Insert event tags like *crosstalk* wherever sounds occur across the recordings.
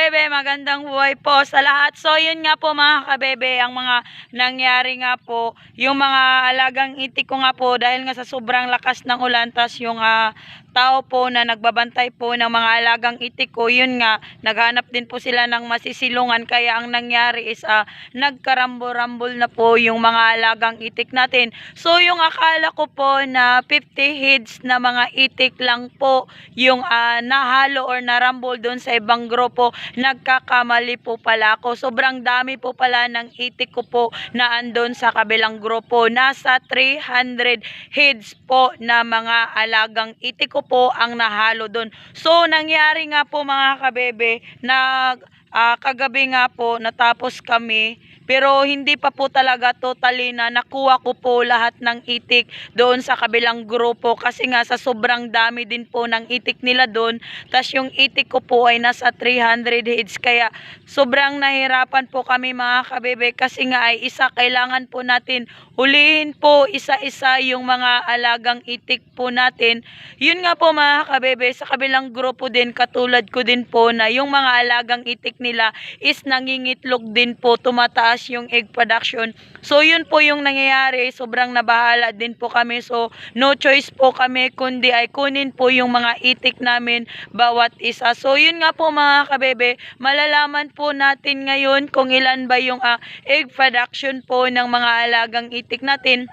kabebe, magandang buhay po sa lahat. So yun nga po mga kabebe, ang mga nangyari nga po, yung mga alagang itik ko nga po dahil nga sa sobrang lakas ng ulan, tas yung ah, tao po na nagbabantay po ng mga alagang itik ko, yun nga, naghanap din po sila ng masisilungan. Kaya ang nangyari is ah, nagkarambol-rambol na po yung mga alagang itik natin. So yung akala ko po na 50 heads na mga itik lang po yung ah, nahalo or narambol doon sa ibang grupo, nagkakamali po pala ako. Sobrang dami po pala ng itik ko po na andon sa kabilang grupo. Nasa 300 heads po na mga alagang itik ko po ang nahalo doon. So nangyari nga po mga kabebe, nag ah, kagabi nga po natapos kami pero hindi pa po talaga totally na nakuha ko po lahat ng itik doon sa kabilang grupo kasi nga sa sobrang dami din po ng itik nila doon. tas yung itik ko po ay nasa 300 heads kaya sobrang nahirapan po kami mga kabebe kasi nga ay isa kailangan po natin hulihin po isa-isa yung mga alagang itik po natin. Yun nga po mga kabebe sa kabilang grupo din katulad ko din po na yung mga alagang itik nila is nangingitlog din po tumataas yung egg production. So yun po yung nangyayari, sobrang nabahala din po kami. So no choice po kami kundi ay kunin po yung mga itik namin bawat isa. So yun nga po mga kabebe, malalaman po natin ngayon kung ilan ba yung ah, egg production po ng mga alagang itik natin.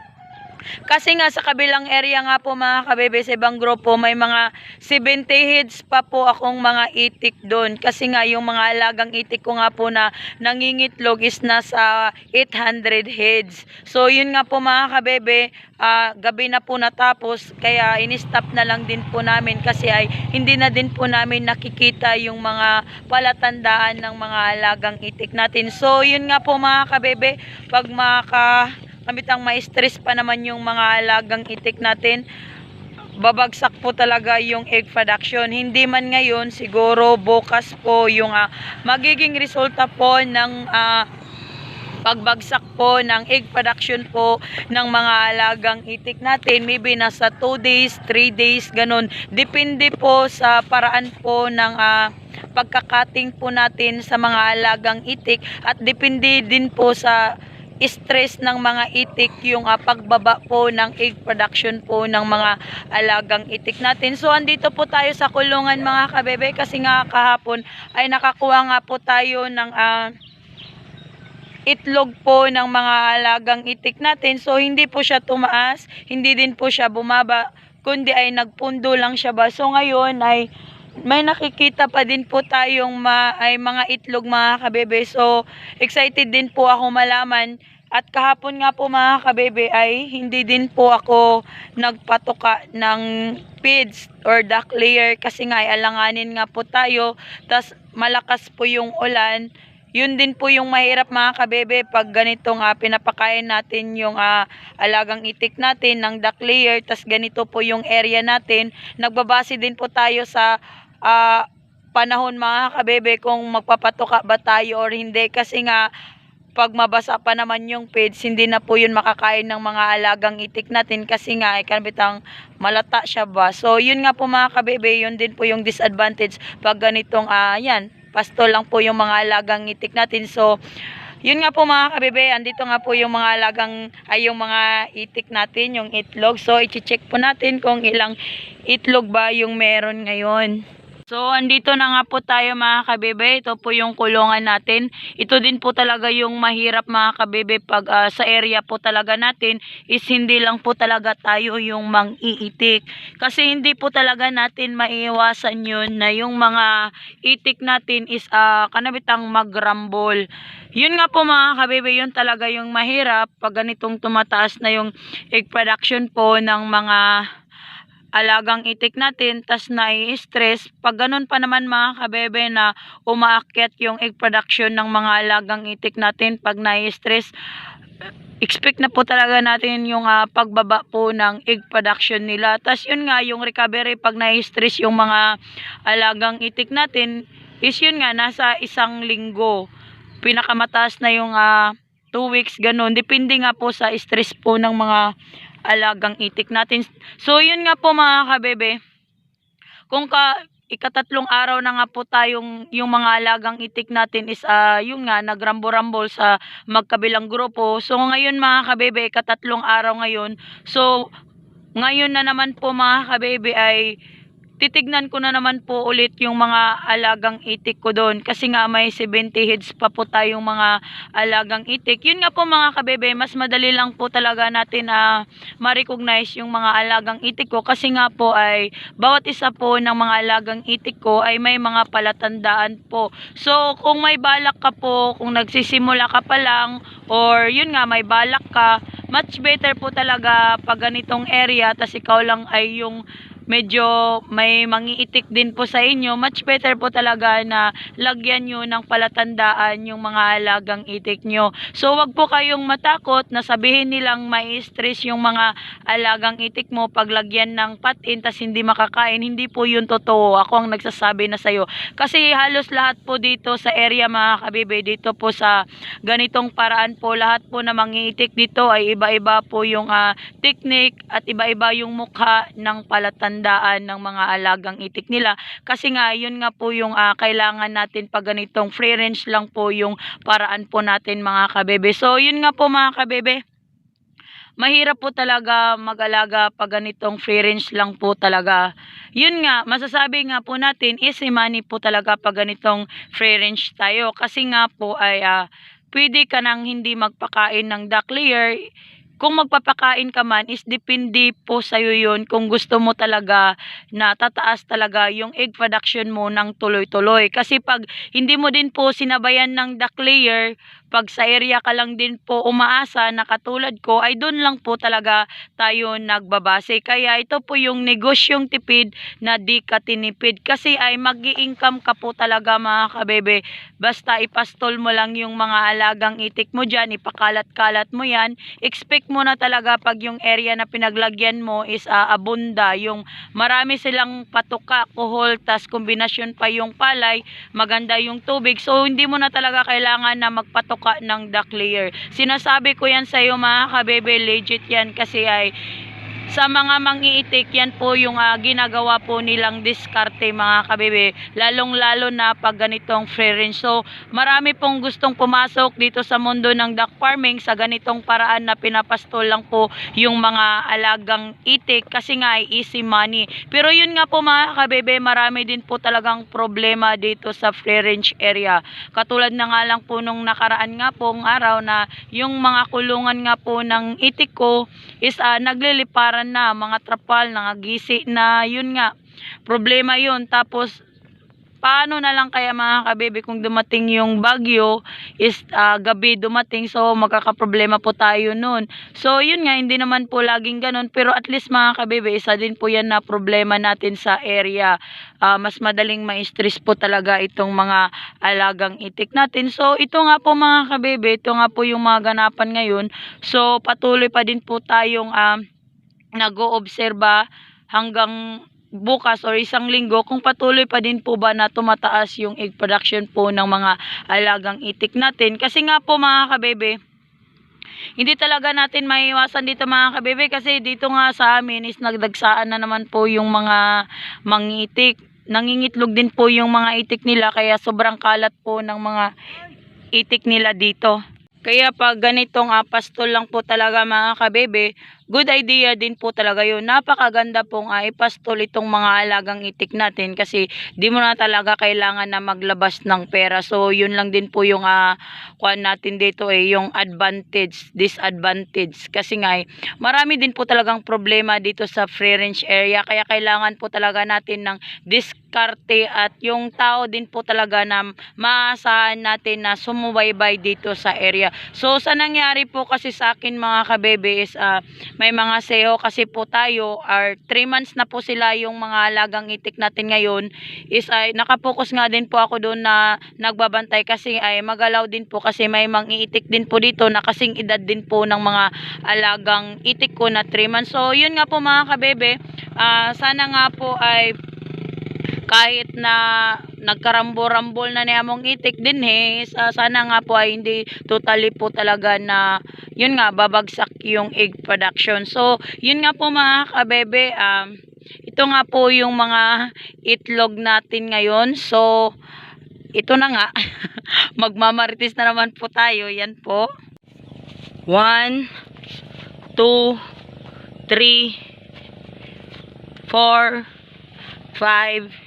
Kasi nga sa kabilang area nga po mga kabebe sa ibang grupo may mga 70 heads pa po akong mga itik doon. Kasi nga yung mga alagang itik ko nga po na nangingitlog is nasa 800 heads. So yun nga po mga kabebe, ah, gabi na po natapos kaya in-stop na lang din po namin kasi ay hindi na din po namin nakikita yung mga palatandaan ng mga alagang itik natin. So yun nga po mga kabebe, pag maka kamitang ma-stress pa naman yung mga alagang itik natin babagsak po talaga yung egg production. Hindi man ngayon, siguro bukas po yung ah, magiging resulta po ng ah, pagbagsak po ng egg production po ng mga alagang itik natin. Maybe nasa 2 days, 3 days, ganun. Depende po sa paraan po ng ah, pagkakating po natin sa mga alagang itik at depende din po sa stress ng mga itik yung ah, pagbaba po ng egg production po ng mga alagang itik natin. So andito po tayo sa kulungan mga kabebe kasi nga kahapon ay nakakuha nga po tayo ng ah, itlog po ng mga alagang itik natin. So hindi po siya tumaas, hindi din po siya bumaba, kundi ay nagpundo lang siya ba. So ngayon ay may nakikita pa din po tayong ma, ay mga itlog mga kabebe. So excited din po ako malaman at kahapon nga po mga kabebe ay hindi din po ako nagpatuka ng feeds or duck layer kasi nga ay alanganin nga po tayo. tas malakas po yung ulan. Yun din po yung mahirap mga kabebe pag ganito nga pinapakain natin yung ah, alagang itik natin ng duck layer. tas ganito po yung area natin. Nagbabase din po tayo sa ah, panahon mga kabebe kung magpapatuka ba tayo or hindi. Kasi nga pag mabasa pa naman yung feeds, hindi na po yun makakain ng mga alagang itik natin kasi nga ay kanbitang malata siya ba. So yun nga po mga kabebe, yun din po yung disadvantage pag ganitong ah yan, pasto lang po yung mga alagang itik natin. So yun nga po mga kabebe, andito nga po yung mga alagang ay yung mga itik natin, yung itlog. So i-check po natin kung ilang itlog ba yung meron ngayon. So, andito na nga po tayo mga kabebe. Ito po yung kulungan natin. Ito din po talaga yung mahirap mga kabebe pag ah, sa area po talaga natin is hindi lang po talaga tayo yung mang-iitik. Kasi hindi po talaga natin maiiwasan yun na yung mga itik natin is uh, kanabitang magrambol. Yun nga po mga kabebe, yun talaga yung mahirap pag ganitong tumataas na yung egg production po ng mga alagang itik natin, tas nai-stress. Pag ganun pa naman mga kabebe na umaakyat yung egg production ng mga alagang itik natin, pag nai-stress, expect na po talaga natin yung ah, pagbaba po ng egg production nila. Tas yun nga, yung recovery pag nai-stress yung mga alagang itik natin, is yun nga, nasa isang linggo. Pinakamataas na yung 2 weeks, ganun. Depende nga po sa stress po ng mga alagang itik natin. So, yun nga po mga kabebe. Kung ka, ikatatlong araw na nga po tayong yung mga alagang itik natin is ah yun nga nagrambo-rambol sa magkabilang grupo. So ngayon mga kabebe, ikatatlong araw ngayon. So ngayon na naman po mga kabebe ay titignan ko na naman po ulit yung mga alagang itik ko doon kasi nga may 70 heads pa po tayong mga alagang itik. Yun nga po mga kabebe, mas madali lang po talaga natin na ma-recognize yung mga alagang itik ko kasi nga po ay bawat isa po ng mga alagang itik ko ay may mga palatandaan po. So kung may balak ka po, kung nagsisimula ka pa lang or yun nga may balak ka, much better po talaga pag ganitong area tas ikaw lang ay yung medyo may mangiitik din po sa inyo, much better po talaga na lagyan nyo ng palatandaan yung mga alagang itik nyo. So wag po kayong matakot na sabihin nilang may stress yung mga alagang itik mo pag lagyan ng patin tas hindi makakain. Hindi po yun totoo. Ako ang nagsasabi na sa'yo. Kasi halos lahat po dito sa area mga kabibe, dito po sa ganitong paraan po, lahat po na mangiitik dito ay iba-iba po yung ah, technique at iba-iba yung mukha ng palatandaan ng mga alagang itik nila. Kasi nga, yun nga po yung ah, kailangan natin pag ganitong free range lang po yung paraan po natin mga kabebe. So, yun nga po mga kabebe mahirap po talaga mag-alaga pag ganitong free range lang po talaga. Yun nga, masasabi nga po natin, easy money po talaga pag ganitong free range tayo. Kasi nga po ay ah, pwede ka nang hindi magpakain ng duck layer. Kung magpapakain ka man, is depende po sa'yo yun kung gusto mo talaga na tataas talaga yung egg production mo ng tuloy-tuloy. Kasi pag hindi mo din po sinabayan ng duck layer, pag sa area ka lang din po umaasa na katulad ko, ay doon lang po talaga tayo nagbabase. Kaya ito po yung negosyong tipid na di ka tinipid. Kasi ay mag income ka po talaga mga kabebe. Basta ipastol mo lang yung mga alagang itik mo dyan, ipakalat-kalat mo yan. Expect mo na talaga pag yung area na pinaglagyan mo is ah, abunda. Yung marami silang patuka, kuhol, tas kombinasyon pa yung palay, maganda yung tubig. So hindi mo na talaga kailangan na magpatuka ng duck layer. Sinasabi ko yan sa iyo mga kabebe, legit yan kasi ay sa mga mangiitik, yan po yung ah, ginagawa po nilang diskarte mga kabebe, lalong-lalo na pag ganitong free range. So, marami pong gustong pumasok dito sa mundo ng duck farming sa ganitong paraan na pinapastol lang po yung mga alagang itik kasi nga easy money. Pero yun nga po mga kabebe, marami din po talagang problema dito sa free range area. Katulad na nga lang po nung nakaraan nga pong araw na yung mga kulungan nga po ng itik ko is ah, nagliliparan na, mga trapal, nangagisi na, yun nga. Problema yun. Tapos, paano na lang kaya mga kabebe kung dumating yung bagyo is ah, gabi dumating so magkakaproblema po tayo nun. So yun nga hindi naman po laging ganun pero at least mga kabebe isa din po yan na problema natin sa area. Ah, mas madaling ma-stress po talaga itong mga alagang itik natin. So ito nga po mga kabebe, ito nga po yung mga ganapan ngayon. So patuloy pa din po tayong um, nag-oobserba hanggang bukas or isang linggo kung patuloy pa din po ba na tumataas yung egg production po ng mga alagang itik natin. Kasi nga po mga kabebe, hindi talaga natin maiwasan dito mga kabebe kasi dito nga sa amin is nagdagsaan na naman po yung mga mangitik. Nangingitlog din po yung mga itik nila kaya sobrang kalat po ng mga itik nila dito. Kaya pag ganitong uh, pastol lang po talaga mga kabebe, good idea din po talaga yun. Napakaganda pong uh, ipastol itong mga alagang itik natin kasi di mo na talaga kailangan na maglabas ng pera. So yun lang din po yung uh, kuan natin dito eh, yung advantage, disadvantage. Kasi nga eh, marami din po talagang problema dito sa free range area. Kaya kailangan po talaga natin ng diskarte at yung tao din po talaga na maasahan natin na sumubaybay dito sa area. So sa nangyari po kasi sa akin mga kabebe is uh, may mga SEO kasi po tayo are 3 months na po sila yung mga alagang itik natin ngayon is ay nakapokus nga din po ako doon na nagbabantay kasi ay magalaw din po kasi may mangiitik din po dito na kasing edad din po ng mga alagang itik ko na 3 months. So yun nga po mga kabebe, ah, sana nga po ay kahit na nagkarambol-rambol na niya mong itik din he, sa, sana nga po ay hindi totally po talaga na yun nga babagsak yung egg production. So, yun nga po mga kabebe, um, ito nga po yung mga itlog natin ngayon. So, ito na nga, *laughs* magmamaritis na naman po tayo. Yan po. 1, 2, 3, 4, 5,